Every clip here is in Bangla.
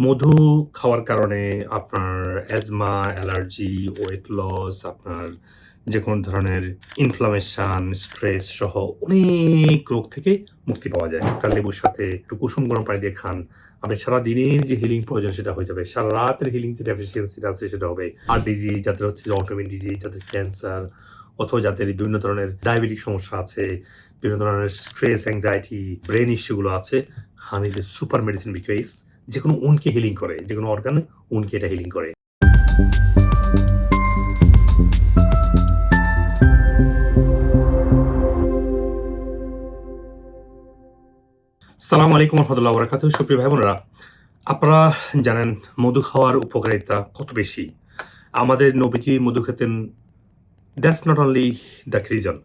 মধু খাওয়ার কারণে আপনার অ্যাজমা, অ্যালার্জি, ওয়েট লস, আপনার যেকোনো ধরনের ইনফ্লামেশন, স্ট্রেস সহ অনেক রোগ থেকে মুক্তি পাওয়া যায়। একটা লেবুর সাথে একটু কুসুম গরম পানি দিয়ে খান। আপনি সারাদিনের যে হিলিং প্রয়োজন সেটা হয়ে যাবে। সারারাতের হিলিং যে ডেফিসিয়েন্সিটা আছে সেটা হবে। হার্ট ডিজিজ, যাদের হচ্ছে অটোইমিউন ডিজিজ, যাদের ক্যান্সার অথবা যাদের বিভিন্ন ধরনের ডায়াবেটিক সমস্যা আছে, বিভিন্ন ধরনের স্ট্রেস, অ্যাংজাইটি, ব্রেন ইস্যুগুলো আছে, honey a super medicine because যেকোনো উনকে হিলিং করে। যেকোনো অর্গান উনকে এটা হিলিং করে। সালামু আলাইকুম রহমতুল্লাহ বরাকাত সুপ্রিয় ভাই বোনেরা আপনারা জানেন মধু খাওয়ার উপকারিতা কত বেশি আমাদের নবীজি মধু খেতেন that's not only the reason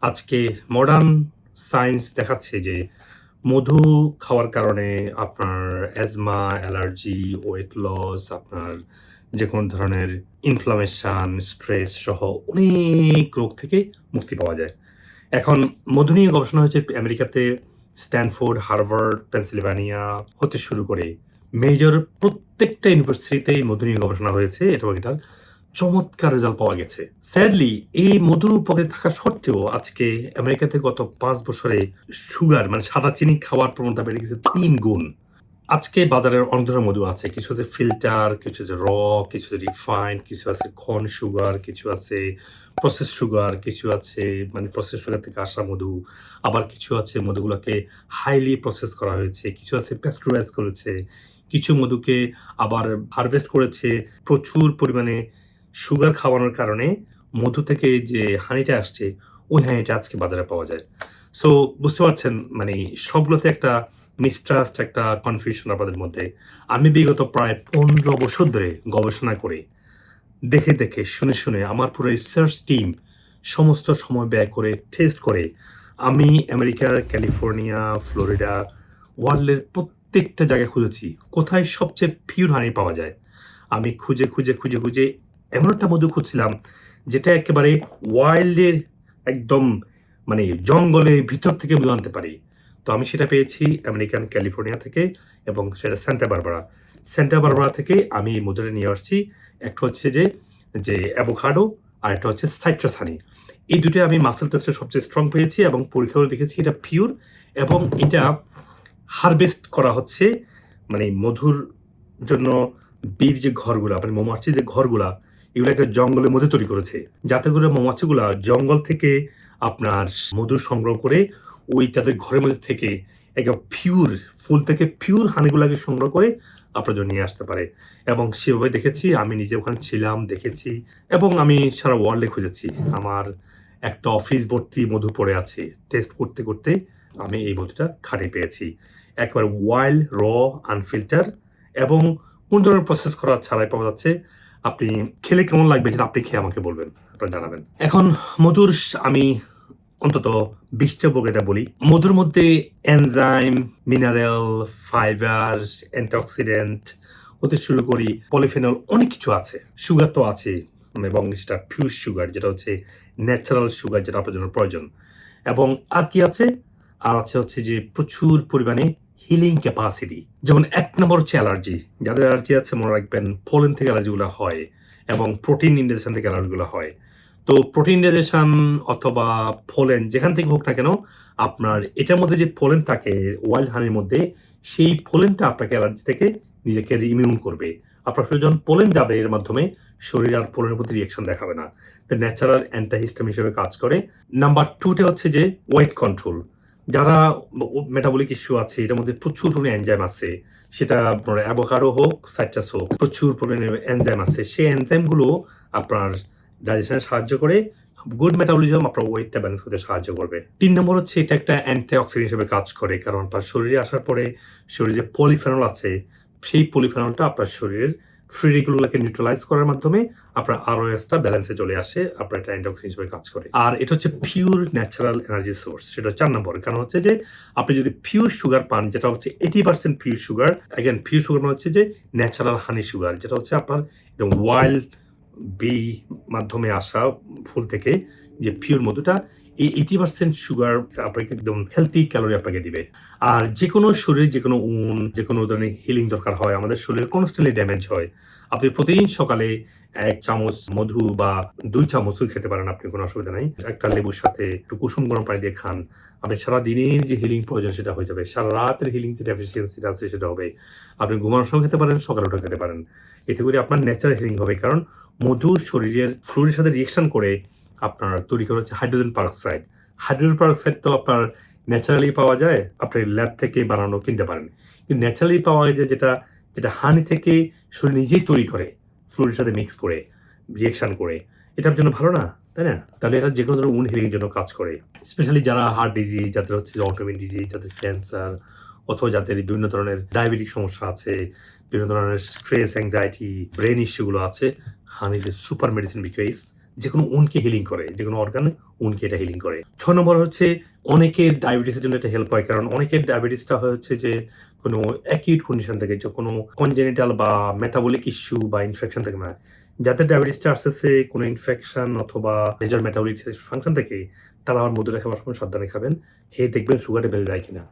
আজকে মডার্ন সায়েন্স দেখাচ্ছে যে মধু খাওয়ার কারণে আপনার অ্যাজমা অ্যালার্জি ওয়েট লস আপনার যে কোনো ধরনের ইনফ্লামেশন স্ট্রেস সহ অনেক রোগ থেকে মুক্তি পাওয়া যায়। এখন মধু নিয়ে গবেষণা হয়েছে আমেরিকাতে স্ট্যানফোর্ড, হার্ভার্ড, পেনসিলভানিয়া হতে শুরু করে মেজর প্রত্যেকটা ইউনিভার্সিটিতেই মধু নিয়ে গবেষণা হয়েছে। এবং এটার চমৎকার রেজাল্ট পাওয়া গেছে। স্যাডলি এই মধুর উপরে থাকা সত্ত্বেও আজকে আমেরিকাতে গত পাঁচ বছরে সুগার মানে সাদা চিনি খাওয়ার প্রবণতা বেড়ে গেছে তিন গুণ। আজকে বাজারের অনেক ধরনের মধু আছে, কিছু আছে ফিল্টার কিছু আছে র কিছু আছে রিফাইন্ড কিছু আছে খন সুগার কিছু আছে প্রসেস সুগার কিছু আছে মানে প্রসেস সুগার থেকে আসা মধু, আবার কিছু আছে মধুগুলোকে হাইলি প্রসেস করা হয়েছে, কিছু আছে প্যাস্টুরাইজ করেছে, কিছু মধুকে আবার হারভেস্ট করেছে, প্রচুর পরিমাণে সুগার খাওয়ানোর কারণে মধু থেকে যে হানিটা আসছে, ওই হানিটা আজকে বাজারে পাওয়া যায়। সো বুঝতে পারছেন মানে সবগুলোতে একটা মিস্ট্রাস্ট একটা কনফিউশন আপনাদের মধ্যে। আমি বিগত প্রায় পনেরো বছর ধরে গবেষণা করে দেখে দেখে, শুনে শুনে আমার পুরো রিসার্চ টিম সমস্ত সময় ব্যয় করে টেস্ট করে, আমি আমেরিকার, ক্যালিফোর্নিয়া, ফ্লোরিডা, ওয়ার্ল্ডের প্রত্যেকটা জায়গায় খুঁজেছি। কোথায় সবচেয়ে পিওর হানি পাওয়া যায়? আমি খুঁজে খুঁজে খুঁজে খুঁজে এমন একটা মধু খুঁজছিলাম, যেটা একেবারে ওয়াইল্ডের একদম মানে জঙ্গলের ভিতর থেকে মধু আনতে পারি। তো আমি সেটা পেয়েছি আমেরিকান ক্যালিফোর্নিয়া থেকে এবং সেটা সেন্টা বারবারা সেন্টা বারবারা থেকে আমি এই মধুটা নিয়ে আসছি। একটা হচ্ছে যে যে অ্যাভোকাডো আর একটা হচ্ছে সাইট্রাস হানি এই দুটো আমি মাসেল টেস্টে সবচেয়ে স্ট্রং পেয়েছি এবং পরীক্ষা করে দেখেছি এটা পিওর এবং এটা হারভেস্ট করা হচ্ছে মানে মধুর জন্য বীর যে ঘরগুলা মানে মৌমাছির যে ঘরগুলা এগুলো একটা জঙ্গলের মধ্যে তৈরি করেছে। যাতে করে মৌমাছিগুলা জঙ্গল থেকে আপনার মধু সংগ্রহ করে ওই তাদের ঘরের মধ্যে থেকে একটা পিওর ফুল থেকে পিওর হানিগুলাকে সংগ্রহ করে জন্য নিয়ে আসতে পারে। এবং সেভাবে দেখেছি, আমি নিজে ওখানে ছিলাম, দেখেছি এবং আমি সারা ওয়ার্ল্ডে খুঁজেছি। আমার একটা অফিস ভর্তি মধু পড়ে আছে। টেস্ট করতে করতে আমি এই মধুটা খাটে পেয়েছি। একবার ওয়াইল্ড র আনফিল্টার এবং কোন ধরনের প্রসেস করা ছাড়াই পাওয়া যাচ্ছে আপনি খেলে কেমন লাগবে সেটা আপনি খেয়ে আমাকে বলবেন, আপনারা জানাবেন। এখন মধুর আমি অন্তত বিশটা বগেটা বলি। মধুর মধ্যে এনজাইম মিনারেল ফাইবার অ্যান্টিঅক্সিডেন্ট হতে শুরু করি পলিফেনল অনেক কিছু আছে। সুগার তো আছে, এবং সেটা ফিউজ সুগার যেটা হচ্ছে ন্যাচারাল সুগার যেটা আপনার জন্য প্রয়োজন। এবং আর কি আছে? আর আছে হচ্ছে যে প্রচুর পরিমাণে হিলিং ক্যাপাসিটি যেমন এক নম্বর হচ্ছে অ্যালার্জি। যাদের অ্যালার্জি আছে, মনে রাখবেন, ফলেন থেকে অ্যালার্জিগুলো হয় এবং প্রোটিন ইন্ডাইজেশন থেকে অ্যালার্জিগুলো হয়। তো প্রোটিন ডাইজেশন অথবা ফোলেন, যেখান থেকে হোক না কেন, আপনার এটার মধ্যে যে ফোলেন থাকে, ওয়াইল্ড হানির মধ্যে, সেই ফোলেনটা আপনাকে অ্যালার্জি থেকে নিজেকে ইমিউন করবে। আপনার শরীর যখন পোলেন যাবে, এর মাধ্যমে শরীর আর পোলেনের প্রতি রিয়েকশন দেখাবে না। ন্যাচারাল অ্যান্টাহিস্টাম হিসেবে কাজ করে। নাম্বার টুতে হচ্ছে যে ওয়েট কন্ট্রোল যারা মেটাবলিক ইস্যু আছে, এটার মধ্যে প্রচুর পরিমাণে এনজাইম আছে। সেটা আপনার অ্যাভোকাডো হোক সাইট্রাস হোক, প্রচুর পরিমাণে এনজাইম আছে। সেই এনজাইমগুলো আপনার ডাইজেশনে সাহায্য করে গুড মেটাবলিজম আপনার ওয়েটটা ব্যালেন্স করতে সাহায্য করবে। তিন নম্বর হচ্ছে এটা একটা অ্যান্টি অক্সিডেন্ট হিসেবে কাজ করে, কারণ আপনার শরীরে আসার পরে শরীরে যে পলিফেনল আছে, সেই পলিফেনলটা আপনার শরীরের ফ্রি রেগুলারকে নিউট্রালাইজ করার মাধ্যমে আপনার আরওএসটা ব্যালেন্সে চলে আসে, আপনার একটা অ্যান্টিঅক্সিডেন্ট হিসেবে কাজ করে। আর এটা হচ্ছে পিওর ন্যাচারাল এনার্জি সোর্স সেটা চার নম্বর। কারণ হচ্ছে যে, আপনি যদি পিওর সুগার পান, যেটা হচ্ছে eighty percent pure sugar again pure sugar মানে হচ্ছে যে ন্যাচারাল হানি সুগার যেটা হচ্ছে আপনার ওয়াইল্ড বি মাধ্যমে আসা ফুল থেকে যে পিওর মধুটা এই এইটি পার্সেন্ট সুগার আপনাকে একদম হেলদি ক্যালোরি আপনাকে দিবে। আর যে কোনো শরীরে যে কোনো উন যে কোনো ধরনের হিলিং দরকার হয়, আমাদের শরীরে কনস্ট্যান্টলি ড্যামেজ হয়। আপনি প্রতিদিন সকালে এক চামচ মধু বা দুই চামচও খেতে পারেন, আপনি কোনো অসুবিধা নাই। একটা লেবুর সাথে একটু কুসুম গরম পানি দিয়ে খান। আপনি সারা দিনের যে হিলিং প্রয়োজন সেটা হয়ে যাবে। সারা রাতের হিলিং যে ডেফিসিয়েন্সিটা আছে সেটা হবে। আপনি ঘুমানোর সময় খেতে পারেন, সকালে উঠে খেতে পারেন। এতে করে আপনার ন্যাচারাল হিলিং হবে। কারণ মধু শরীরের ফ্লুইডের সাথে রিয়েকশন করে আপনার তৈরি করা হচ্ছে হাইড্রোজেন পারক্সাইড হাইড্রোজেন পারক্সাইড তো আপনার ন্যাচারালি পাওয়া যায়, আপনি ল্যাব থেকে বানানো কিনতে পারেন। কিন্তু ন্যাচারালি পাওয়া যায় যেটা যেটা হানি থেকে শরীর নিজেই তৈরি করে ফ্লুইডের সাথে মিক্স করে রিয়েকশন করে। এটার জন্য ভালো না, তাই না? তাহলে এটা যে কোনো ধরনের উন হিলিংয়ের জন্য কাজ করে। স্পেশালি যারা হার্ট ডিজিজ যাদের হচ্ছে অটোমিন ডিজিজ যাদের ক্যান্সার অথবা যাদের বিভিন্ন ধরনের ডায়াবেটিক সমস্যা আছে, বিভিন্ন ধরনের স্ট্রেস অ্যাংজাইটি ব্রেন ইস্যুগুলো আছে হানি যে সুপার মেডিসিন বিকজ যে কোনো উনকে হিলিং করে যে কোনো অর্গানে উনকে এটা হিলিং করে। ছয় নম্বর হচ্ছে অনেকের ডায়াবেটিসের জন্য এটা হেল্প হয়, কারণ অনেকের ডায়াবেটিসটা হচ্ছে যে কোনো অ্যাকিউট কন্ডিশন থেকে, যে কোনো কনজেনিটাল বা মেটাবলিক ইস্যু বা ইনফেকশন থেকে না। যাদের ডায়াবেটিসটা আসতেছে, কোনো ইনফেকশন অথবা মেজর মেটাবলিক ফাংশন থেকে, তারা আবার মধুটা খাবার সময় সাবধানে খাবেন, খেয়ে দেখবেন সুগারটা বেড়ে যায় কিনা।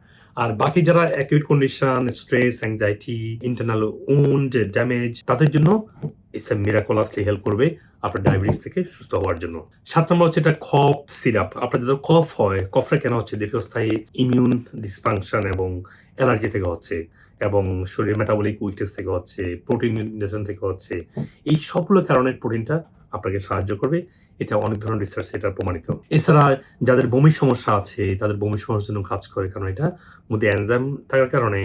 আর বাকি যারা acute condition stress anxiety internal wound damage তাদের জন্য ইটস এ মিরাকলাসলি হেল্প করবে আপনার ডায়াবেটিস থেকে সুস্থ হওয়ার জন্য। সাত নম্বর হচ্ছে এটা কফ সিরাপ আপনার যাদের কফ হয় কফটা কেন হচ্ছে? দীর্ঘস্থায়ী ইমিউন ডিসফাংশন এবং অ্যালার্জি থেকে হচ্ছে। এবং শরীর মেটাবলিক উইকনেস থেকে হচ্ছে প্রোটিন থেকে হচ্ছে, এই সবগুলো কারণে প্রোটিনটা আপনাকে সাহায্য করবে। এটা অনেক ধরনের রিসার্চ এটা প্রমাণিত। এছাড়া যাদের বমির সমস্যা আছে, তাদের বমির সমস্যার জন্য কাজ করে, কারণ এটা মধ্যে অ্যানজাম থাকার কারণে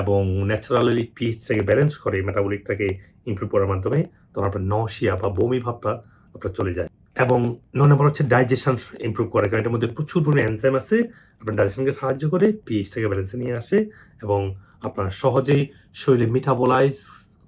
এবং ন্যাচারালি পিএইচটাকে ব্যালেন্স করে মেটাবলিকটাকে ইমপ্রুভ করার মাধ্যমে তখন আপনার নশিয়া বা বমি ভাবটা আপনার চলে যায়। এবং নয় নম্বর হচ্ছে ডাইজেশন ইমপ্রুভ করে, কারণ এটার মধ্যে প্রচুর পরিমাণে এনজাইম আছে, আপনার ডাইজেশনকে সাহায্য করে পিএইচটাকে ব্যালেন্সে নিয়ে আসে এবং আপনার সহজেই শরীরে মেটাবোলাইজ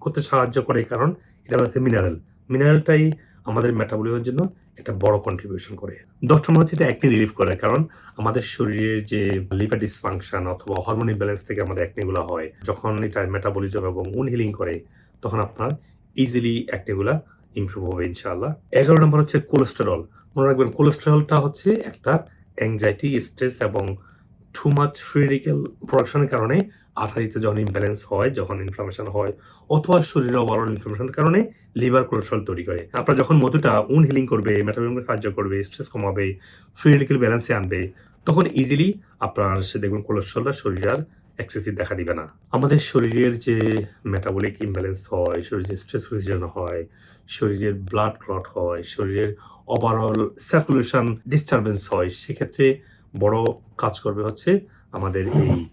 করতে সাহায্য করে কারণ এটা হচ্ছে মিনারেল মিনারেলটাই আমাদের মেটাবলিজমের জন্য একটা বড় কন্ট্রিবিউশন করে। দশ নম্বর হচ্ছে এটা অ্যাকনি রিলিফ করে, কারণ আমাদের শরীরের যে লিভার ডিসফাংশন অথবা হরমোন ইম্যালেন্স থেকে আমাদের অ্যাকনিগুলো হয়, যখন এটা মেটাবলিজম এবং উন হিলিং করে, তখন আপনার ইজিলি অ্যাকনিগুলা ইমপ্রুভ হবে ইনশাআল্লাহ। এগারো নম্বর হচ্ছে কোলেস্টেরল মনে রাখবেন কোলেস্টেরলটা হচ্ছে একটা অ্যাংজাইটি স্ট্রেস এবং টু মাচ ফ্রি রেডিক্যাল প্রোডাকশনের কারণে আঠারিতে যখন ইমব্যালেন্স হয়, যখন ইনফ্লামেশন হয়, অথবা শরীরে ওভারঅল ইনফ্লামেশনের কারণে লিভার কোলেস্ট্রল তৈরি করে। আপনার যখন মধুটা উন হিলিং করবে মেটাবলিজমকে সাহায্য করবে স্ট্রেস কমাবে ফ্রি রেডিক্যাল ব্যালেন্সে আনবে, তখন ইজিলি আপনার সে দেখবেন কোলেস্ট্রলটা শরীরে আর এক্সেসিভ দেখা দিবে না। আমাদের শরীরের যে মেটাবলিক ইমব্যালেন্স হয় শরীরে স্ট্রেস ফ্রিজেন হয়, শরীরের ব্লাড ক্লট হয়, শরীরের ওভারঅল সার্কুলেশন ডিস্টারবেন্স হয়, সেক্ষেত্রে বড় কাজ করবে হচ্ছে আমাদের এই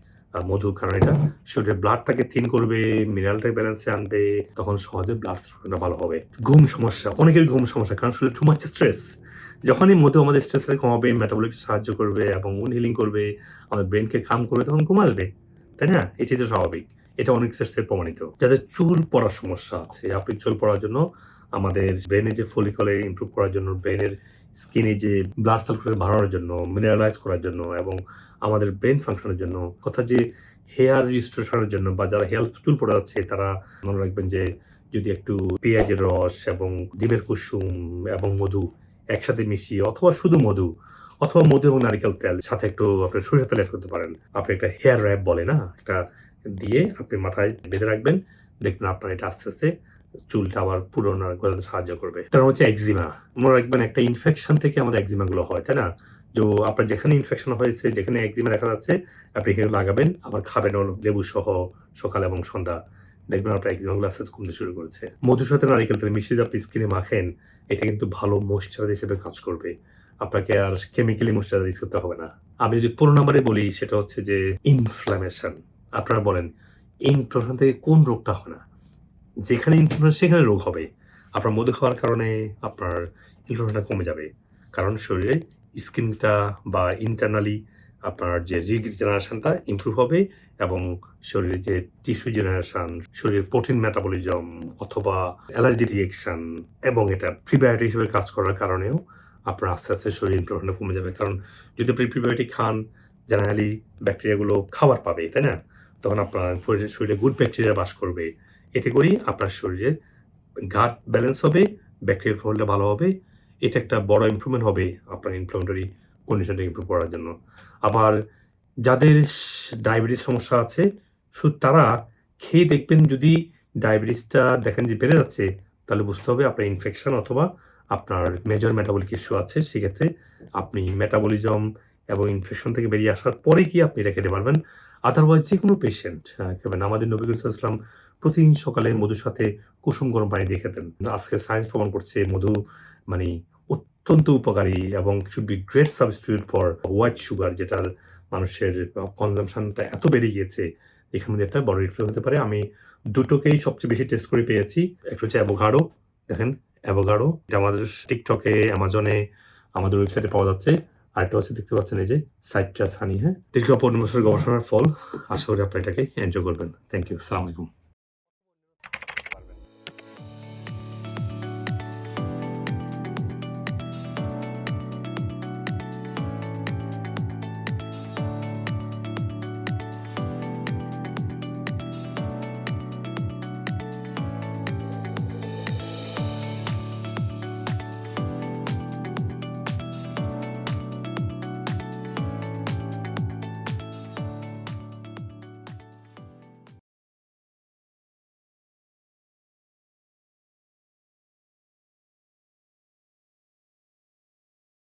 মধু কারণ এটা শরীরের ব্লাডটাকে থিন করবে মিনারেলটাকে ব্যালেন্সে আনবে, তখন সহজে ব্লাড সার্কুলেশনটা ভালো হবে। ঘুম সমস্যা, অনেকের ঘুম সমস্যা, কারণ শরীরে টু মাচ স্ট্রেস যখনই মধু আমাদের স্ট্রেসকে কমাবে মেটাবলিক সাহায্য করবে এবং উন হিলিং করবে, আমাদের ব্রেনকে কাম করবে, তখন ঘুম আসবে। তাই না? এটাই তো স্বাভাবিক। এটা অনেক রিসার্চে প্রমাণিত। যাদের চুল পড়ার সমস্যা আছে, আপনি চুল পড়ার জন্য আমাদের ব্রেনে যে ফলিকলে ইমপ্রুভ করার জন্য ব্রেনের স্কিনে যে ব্লাড সার্কুলেশন বাড়ানোর জন্য মিনারেলাইজ করার জন্য এবং আমাদের ব্রেন ফাংশনের জন্য, কথা যে হেয়ার রিস্টোরেশনের জন্য বা যারা হেলথ চুল পড়ে যাচ্ছে তারা মনে রাখবেন যে যদি একটু পেঁয়াজের রস এবং ডিমের কুসুম এবং মধু একসাথে মিশিয়ে অথবা শুধু মধু, অথবা মধু এবং নারিকেল তেল সাথে একটু আপনি সরিষা তেল অ্যাড করতে পারেন। আপনি একটা হেয়ার র্যাপ বলে না? একটা দিয়ে আপনি মাথায় বেঁধে রাখবেন, দেখবেন আপনার এটা আস্তে আস্তে চুলটা আবার পুরোনো গলাতে সাহায্য করবে। কারণ হচ্ছে একজিমা মনে রাখবেন একটা ইনফেকশন থেকে আমাদের একজিমা গুলো হয়, তাই না? তো আপনার যেখানে ইনফেকশন হয়েছে, যেখানে একজিমা দেখা যাচ্ছে, আপনি এখানে লাগাবেন, আবার খাবেন লেবু সহ সকাল এবং সন্ধ্যা। দেখবেন আপনার একজিমা গুলো আস্তে কমতে শুরু করেছে। মধুর সাথে নারিকেল তেল মিশিয়ে যদি আপনি স্কিনে মাখেন, এটা কিন্তু ভালো ময়শ্চারাইজার হিসেবে কাজ করবে। আপনাকে আর কেমিক্যালি ময়শ্চারাইজ করতে হবে না। আমি যদি পনেরো নম্বরে বলি, সেটা হচ্ছে যে ইনফ্লামেশন আপনারা বলেন ইনফ্লামেশন থেকে কোন রোগটা হয় না? যেখানে ইনফ্লামেশন সেখানে রোগ হবে। আপনার মধু খাওয়ার কারণে আপনার ইনফ্লামেশনটা কমে যাবে। কারণ শরীরে স্কিনটা বা ইন্টারনালি আপনার যে রিজেনারেশনটা ইমপ্রুভ হবে এবং শরীরে যে টিস্যু জেনারেশন শরীরের প্রোটিন মেটাবলিজম অথবা অ্যালার্জি রিয়েকশন এবং এটা প্রিবায়োটিক হিসেবে কাজ করার কারণেও আপনার আস্তে আস্তে শরীর ইনফ্লামেশন কমে যাবে। কারণ যদি আপনি প্রিবায়োটিক খান জেনারেলি ব্যাকটেরিয়াগুলো খাবার পাবে, তাই না? তখন আপনার শরীরে গুড ব্যাকটেরিয়া বাস করবে। এতে করেই আপনার শরীরের গাট ব্যালেন্স হবে ব্যাকটেরিয়াল ফ্লোরটা ভালো হবে। এটা একটা বড় ইমপ্রুভমেন্ট হবে আপনার ইনফ্লামেটরি কন্ডিশনটা ইমপ্রুভ করার জন্য। আবার যাদের ডায়াবেটিস সমস্যা আছে, শুধু তারা খেয়ে দেখবেন যদি ডায়াবেটিসটা দেখেন যে বেড়ে যাচ্ছে, তাহলে বুঝতে হবে আপনার ইনফেকশন অথবা আপনার মেজর মেটাবলিক ইস্যু আছে, সেক্ষেত্রে আপনি মেটাবলিজম এবং ইনফেকশন থেকে বেরিয়ে আসার পরে কি আপনি এটা খেতে পারবেন। আদারওয়াইজ যে কোনো পেশেন্ট খেবেন আমাদের নবীল ইসলাম প্রতিদিন সকালে মধুর সাথে কুসুম গরম পানি দিয়ে খেতেন। আজকে সায়েন্স প্রমাণ করছে মধু মানে অত্যন্ত উপকারী এবং should be great substitute for white sugar যেটার মানুষের কনজামশনটা এত বেড়ে গিয়েছে, এখানে মধ্যে একটা বড় রিফ্লেক্ট হতে পারে। আমি দুটোকেই সবচেয়ে বেশি টেস্ট করে পেয়েছি। একটা হচ্ছে অ্যাভোকাডো দেখেন অ্যাভোকাডো এটা আমাদের টিকটকে অ্যামাজনে আমাদের ওয়েবসাইটে পাওয়া যাচ্ছে। আরেকটা হচ্ছে দেখতে পাচ্ছেন এই যে সাইট্রাস হানি হ্যাঁ? দীর্ঘ পনেরো বছর গবেষণার ফল। আশা করি আপনারা এটাকে এনজয় করবেন। থ্যাংক ইউ সালাম আলাইকুম।